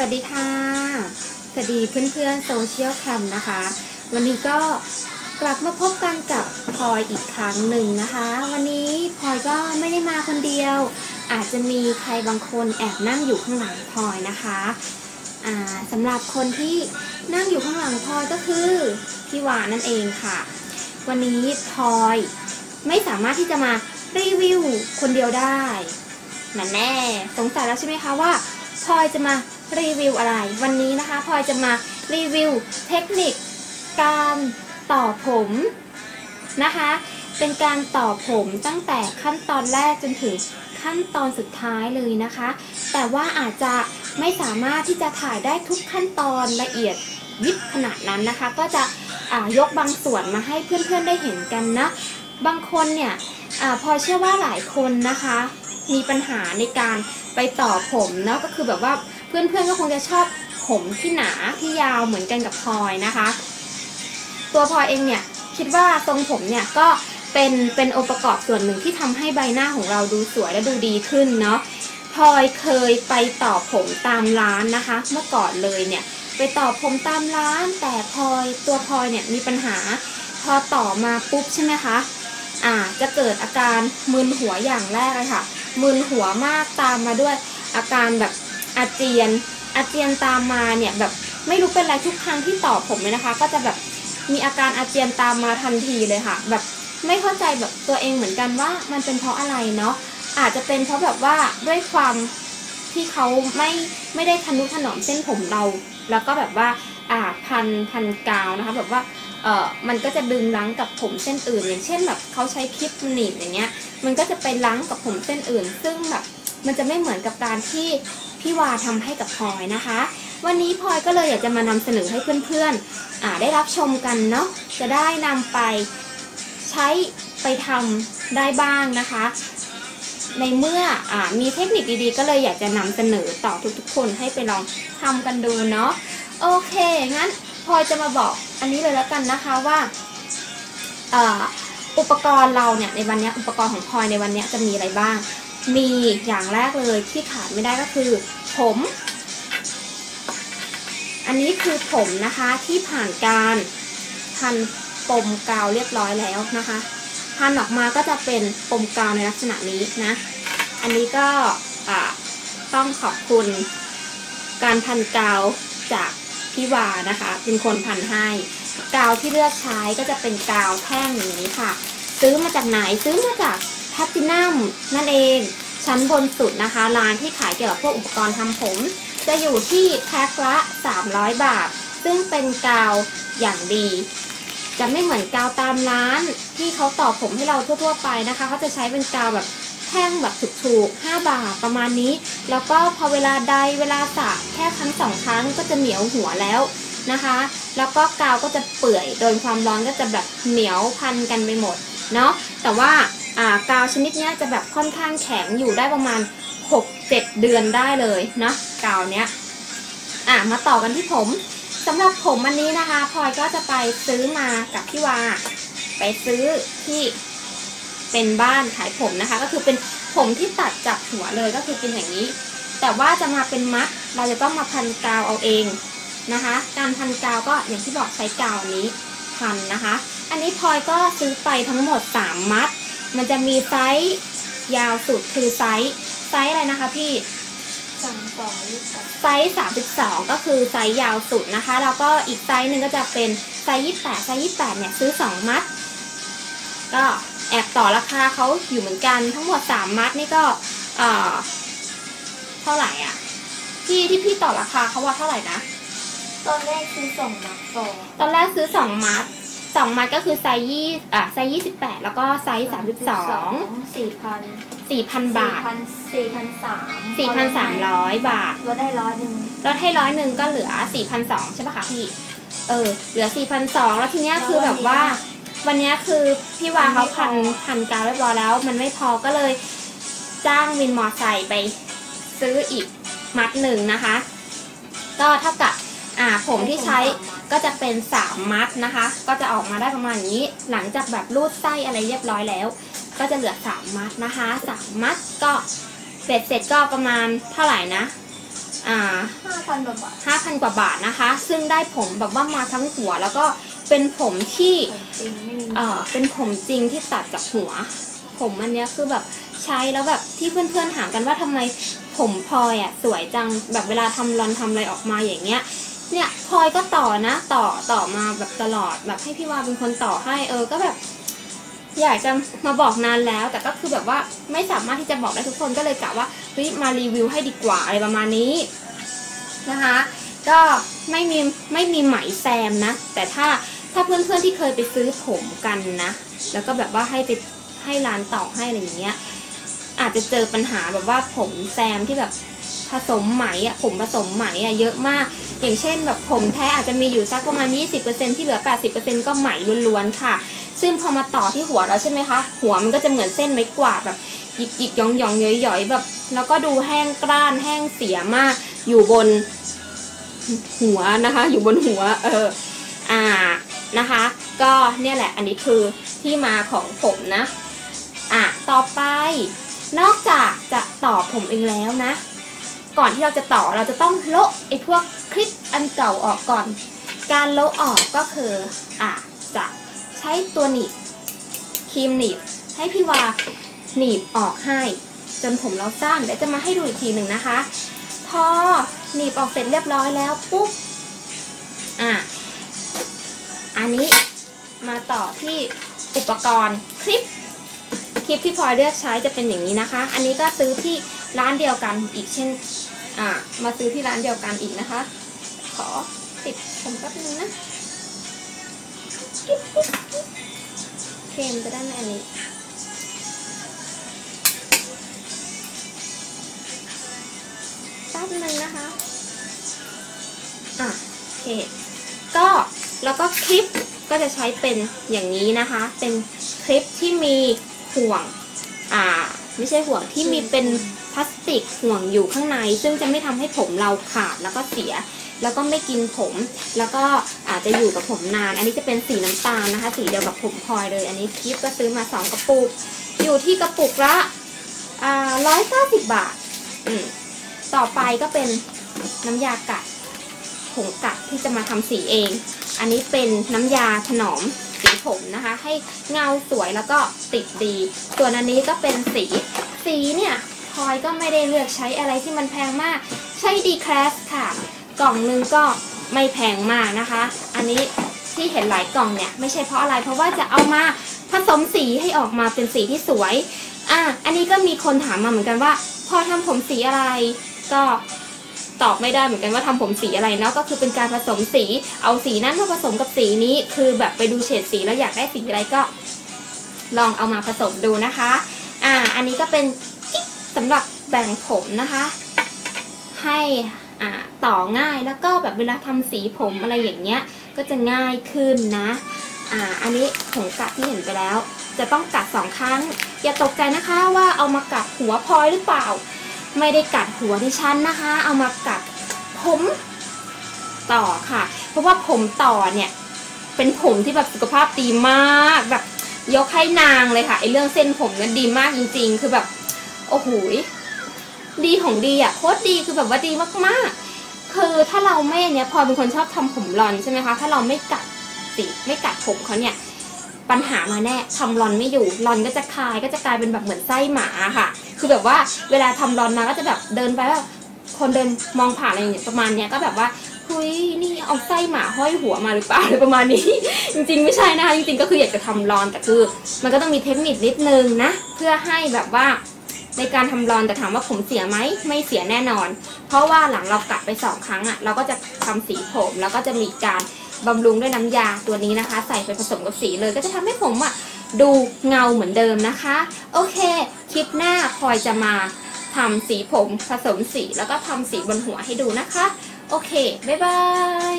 วัสดีค่ะ สวัสดีเพื่อนๆโซเชียลแคมนะคะ วันนี้ก็กลับมาพบกันกับพลอยอีกครั้งหนึ่งนะคะ วันนี้พลอยก็ไม่ได้มาคนเดียว อาจจะมีใครบางคนแอบนั่งอยู่ข้างหลังพลอยนะคะอ่าสำหรับคนที่นั่งอยู่ข้างหลังพลอยก็คือพี่วานั่นเองค่ะ วันนี้พลอยไม่สามารถที่จะมารีวิวคนเดียวได้นั่นแน่สงสัยแล้วใช่ไหมคะว่าพลอยจะมา รีวิวอะไร วันนี้นะคะพลอยจะมารีวิวเทคนิคการต่อผมนะคะ เป็นการต่อผมตั้งแต่ขั้นตอนแรกจนถึงขั้นตอนสุดท้ายเลยนะคะ แต่ว่าอาจจะไม่สามารถที่จะถ่ายได้ทุกขั้นตอนละเอียดยิบขนาดนั้นนะคะ ก็จะยกบางส่วนมาให้เพื่อนๆได้เห็นกันนะ บางคนเนี่ยอพอเชื่อว่าหลายคนนะคะ มีปัญหาในการไปต่อผมเนาะก็คือแบบว่า เพื่อนๆก็คงจะชอบผมที่หนาที่ยาวเหมือนกันกับพลอยนะคะ ตัวพลอยเองเนี่ยคิดว่าทรงผมเนี่ยก็เป็นเป็นองค์ประกอบส่วนหนึ่งที่ทำให้ใบหน้าของเราดูสวยและดูดีขึ้นเนาะพลอยเคยไปต่อผมตามร้านนะคะ เมื่อก่อนเลยเนี่ยไปต่อผมตามร้าน แต่พลอยตัวพลอยเนี่ยมีปัญหา พอต่อมาปุ๊บใช่ไหมคะอ่าจะเกิดอาการมึนหัวอย่างแรกเลยค่ะมึนหัวมากตามมาด้วยอาการแบบ อาเจียน อาเจียนตามมาเนี่ยแบบไม่รู้เป็นอะไรทุกครั้งที่ต่อผมเลยนะคะ ก็จะแบบมีอาการอาเจียนตามมาทันทีเลยค่ะ แบบไม่เข้าใจแบบตัวเองเหมือนกันว่ามันเป็นเพราะอะไรเนาะอาจจะเป็นเพราะแบบว่าด้วยความที่เขาไม่ไม่ได้ทนุถนอมเส้นผมเรา แล้วก็แบบว่าอ่าพันพันกาวนะคะ แบบว่าเออมันก็จะดึงรั้งกับผมเส้นอื่น อย่างเช่นแบบเขาใช้คลิปหนีบอย่างเงี้ย มันก็จะไปรั้งกับผมเส้นอื่น ซึ่งแบบมันจะไม่เหมือนกับการที่ พี่วาทำให้กับพลอยนะคะ วันนี้พลอยก็เลยอยากจะมานำเสนอให้เพื่อนๆอ่าได้รับชมกันเนาะจะได้นำไปใช้ไปทำได้บ้างนะคะ ในเมื่ออมีเทคนิคดีๆ ก็เลยอยากจะนำเสนอต่อทุกๆ คนให้ไปลองทำกันดูเนาะโอเคงั้นพลอยจะมาบอกอันนี้เลยแล้วกันนะคะว่าอ่าอุปกรณ์เราเนี่ยในวันนี้อุปกรณ์ของพลอยในวันนี้จะมีอะไรบ้าง มีอย่างแรกเลยที่ขาดไม่ได้ก็คือ ผม อันนี้คือผมนะคะที่ผ่านการพันปมกาวเรียบร้อยแล้วนะคะพันออกมาก็จะเป็นปมกาวในลักษณะนี้นะ อันนี้ก็ต้องขอบคุณ การพันกาวจากพี่วานะคะ เป็นคนพันให้ กาวที่เลือกใช้ก็จะเป็นกาวแท่งอย่างนี้ค่ะ ซื้อมาจากไหนซื้อมาจาก แพตตินัมนั่นเองชั้นบนสุดนะคะ ร้านที่ขายเกี่ยวกับพวกอุปกรณ์ทำผม จะอยู่ที่แพ็คละ 300 บาท ซึ่งเป็นกาวอย่างดี จะไม่เหมือนกาวตามร้านที่เขาต่อผมให้เราทั่วๆไปนะคะ เขาจะใช้เป็นกาวแบบแท่งแบบถูกๆ 5 บาทประมาณนี้ แล้วก็พอเวลาใดเวลาสระแค่ครั้งสองครั้งก็จะเหนียวหัวแล้วนะคะ แล้วก็กาวก็จะเปื่อย โดนความร้อนก็จะแบบเหนียวพันกันไปหมดเนาะ แต่ว่าากาวชนิดนี้จะแบบค่อนข้างแข็งอยู่ได้ประมาณ 6-7 เดือนได้เลยนะกาวเนี้ยอะมาต่อกันที่ผมสำหรับผมอันนี้นะคะพลอยก็จะไปซื้อมากับพี่วาไปซื้อที่เป็นบ้านขายผมนะคะ ก็คือเป็นผมที่ตัดจากหัวเลยก็คือเป็นอย่างนี้ แต่ว่าจะมาเป็นมัดเราจะต้องมาพันกาวเอาเองนะคะ การพันกาวก็อย่างที่บอกใช้กาวนี้พันนะคะ อันนี้พลอยก็ซื้อไปทั้งหมด 3 มัด มันจะมีไซส์ยาวสุดคือไซส์ไซส์อะไรนะคะพี่สามสองยี่สิบไซส์32ก็คือไซส์ยาวสุดนะคะ แล้วก็อีกไซส์หนึ่งก็จะเป็นไซส์28ไซส์28เนี่ยซื้อ2มัด ก็แอบต่อราคาเขาอยู่เหมือนกันทั้งหมด3มัดนี่ก็เอ่อเท่าไหร่อะพี่ที่พี่ต่อราคาเขาว่าเท่าไหร่นะตอนแรกคือส่งมาก่อนตอนแรกซื้อ2มัด 2มัดก็คือไซส์ยี่อะไซส์28แล้วก็ไซส์32สี่พัน4,000บาทสี่พันสี่พันสาม4,300บาทลดได้ร้อยหนึ่งลดให้ร้อยหนึ่งก็เหลือ4,200ใช่ปะคะพี่ เออ เหลือ4,200แล้วทีเนี้ยคือแบบว่า วันเนี้ยคือพี่วาเขาพันพันกาวเรียบร้อยแล้ว มันไม่พอก็เลย จ้างวินมอไซค์ไปซื้ออีกมัดหนึ่งนะคะ ก็เท่ากับอ่า ผมที่ใช้ก็จะเป็น 3 มัดนะคะ ก็จะออกมาได้ประมาณนี้ หลังจากแบบรูดไส้อะไรเรียบร้อยแล้ว ก็จะเหลือ 3 มัดนะคะ3มัดก็เสร็จเสร็จก็ประมาณเท่าไหร่นะอ่าห้าพันกว่าบาท5,000กว่าบาทนะคะ ซึ่งได้ผมแบบว่ามาทั้งหัว แล้วก็เป็นผมที่เอ่อเป็นผมจริงที่ตัดจากหัว ผมอันเนี้ยคือแบบใช้แล้วแบบที่เพื่อนๆถามกันว่าทำไมผมพลอยอะสวยจังแบบเวลาทำรอนทำอะไรออกมาอย่างเงี้ย เนี่ยพลอยก็ต่อนะ ต่อต่อมาแบบตลอดแบบให้พี่วาเป็นคนต่อให้ เออก็แบบ อยากจะมาบอกนานแล้ว แต่ก็คือแบบว่าไม่สามารถที่จะบอกได้ทุกคนก็เลยกะว่าเฮ้ยมารีวิวให้ดีกว่าอะไรประมาณนี้นะคะ ก็ไม่มีไม่มีไหมแซมนะ แต่ถ้าถ้าเพื่อนๆที่เคยไปซื้อผมกันนะ แล้วก็แบบว่าให้ไปให้ร้านต่อให้อะไรอย่างเงี้ยอาจจะเจอปัญหาแบบว่าผมแซมที่แบบ ผสมไหมอะผมผสมไหมอะเยอะมาก อย่างเช่นแบบผมแท้อาจจะมีอยู่สักประมาณ 20%ที่เหลือ 80%ก็ไหมล้วนๆค่ะ ซึ่งพอมาต่อที่หัวเราใช่ไหมคะ หัวมันก็จะเหมือนเส้นไม้กวาดแบบหยิกหยิกยองยองๆย่อยๆแบบ แล้วก็ดูแห้งกร้านแห้งเสียมาก อยู่บนหัวนะคะ อยู่บนหัว เออ อ่านะคะ ก็เนี่ยแหละอันนี้คือที่มาของผมนะ อะ ต่อไป นอกจากจะต่อผมเองแล้วนะ ก่อนที่เราจะต่อเราจะต้องโละไอ้พวกคลิปอันเก่าออกก่อน การโละออกก็คืออะจะใช้ตัวหนีบครีมหนีบ ให้พี่วาหนีบออกให้ จนผมเราสั้นเดี๋ยวจะมาให้ดูอีกทีหนึ่งนะคะ พอหนีบออกเสร็จเรียบร้อยแล้วปุ๊บอะอันนี้มาต่อที่อุปกรณ์คลิปคลิปที่พลอยเลือกใช้จะเป็นอย่างนี้นะคะ อันนี้ก็ซื้อที่ร้านเดียวกันอีกเช่น อ่ามาซื้อที่ร้านเดียวกันอีกนะคะ ขอติดผมแป๊บนึงนะเคมจะได้ไหมอันนี้แป๊บนึงนะคะอะโอเคก็แล้วก็คลิปก็จะใช้เป็นอย่างนี้นะคะ เป็นคลิปที่มีห่วงอ่า ไม่ใช่ห่วงที่มีเป็นพลาสติกห่วงอยู่ข้างใน ซึ่งจะไม่ทำให้ผมเราขาดแล้วก็เสีย แล้วก็ไม่กินผม แล้วก็อาจจะอยู่กับผมนาน อันนี้จะเป็นสีน้ำตาลนะคะ สีเดียวกับผมพลอยเลย อันนี้คลิปก็ซื้อมาสองกระปุก อยู่ที่กระปุกละอ่าร้อยเก้าสิบบาทอืมต่อไปก็เป็นน้ำยากัดผงกัดที่จะมาทำสีเอง อันนี้เป็นน้ำยาถนอม สีผมนะคะ ให้เงาสวยแล้วก็ติดดี ส่วนอันนี้ก็เป็นสี สีเนี่ยพลอยก็ไม่ได้เลือกใช้อะไรที่มันแพงมาก ใช้ดีคลาสค่ะ กล่องนึงก็ไม่แพงมากนะคะ อันนี้ที่เห็นหลายกล่องเนี่ยไม่ใช่เพราะอะไร เพราะว่าจะเอามาผสมสีให้ออกมาเป็นสีที่สวย อะ อันนี้ก็มีคนถามมาเหมือนกันว่า พอทำผมสีอะไร ก็ ตอบไม่ได้เหมือนกันว่าทำผมสีอะไรเนาะก็คือเป็นการผสมสี เอาสีนั้นมาผสมกับสีนี้ คือแบบไปดูเฉดสีแล้วอยากได้สีอะไรก็ ลองเอามาผสมดูนะคะ อ่า อันนี้ก็เป็นกิ๊กสำหรับแบ่งผมนะคะ ให้อ่าต่อง่ายแล้วก็แบบเวลาทำสีผมอะไรอย่างเงี้ย ก็จะง่ายขึ้นนะ อ่า อันนี้ผมกัดที่เห็นไปแล้ว จะต้องกัดสองครั้ง อย่าตกใจนะคะว่าเอามากัดหัวพลอยหรือเปล่า ไม่ได้กัดหัวดิฉันนะคะ เอามากัดผมต่อค่ะ เพราะว่าผมต่อเนี่ย เป็นผมที่แบบสุขภาพดีมากแบบยกให้นางเลยค่ะไอเรื่องเส้นผมนั้นดีมากจริง ๆ คือแบบโอ้โหดีของดีอะโคตรดีคือแบบว่าดีมากๆ คือถ้าเราไม่เนี้ยพอเป็นคนชอบทำผมรอนใช่ไหมคะถ้าเราไม่กัดสีไม่กัดผมเขาเนี่ย ปัญหามาแน่ทำรอนไม่อยู่รอนก็จะคลายก็จะกลายเป็นแบบเหมือนไส้หมาค่ะ คือแบบว่าเวลาทำรอนมาก็จะแบบเดินไปแบบคนเดินมองผ่านอะไรอย่างเงี้ยประมาณเนี้ยก็แบบว่าเฮ้ยนี่เอาไส้หมาห้อยหัวมาหรือเปล่าอะไรประมาณนี้ จริง ๆ ไม่ใช่นะคะจริงๆก็คืออยากจะทำรอนแต่คือ มันก็ต้องมีเทคนิคนิดนึงนะ เพื่อให้แบบว่าในการทำรอนแต่ถามว่าผมเสียไหมไม่เสียแน่นอน เพราะว่าหลังเรากัดไปสองครั้งอะ่ะเราก็จะทำสีผมแล้วก็จะมีการบำรุงด้วยน้ำยาตัวนี้นะคะ ใส่ไปผสมกับสีเลย ก็จะทำให้ผมอะ่ะ ดูเงาเหมือนเดิมนะคะ โอเค คลิปหน้าพลอยจะมาทำสีผมผสมสีแล้วก็ทำสีบนหัวให้ดูนะคะ โอเค บ๊ายบาย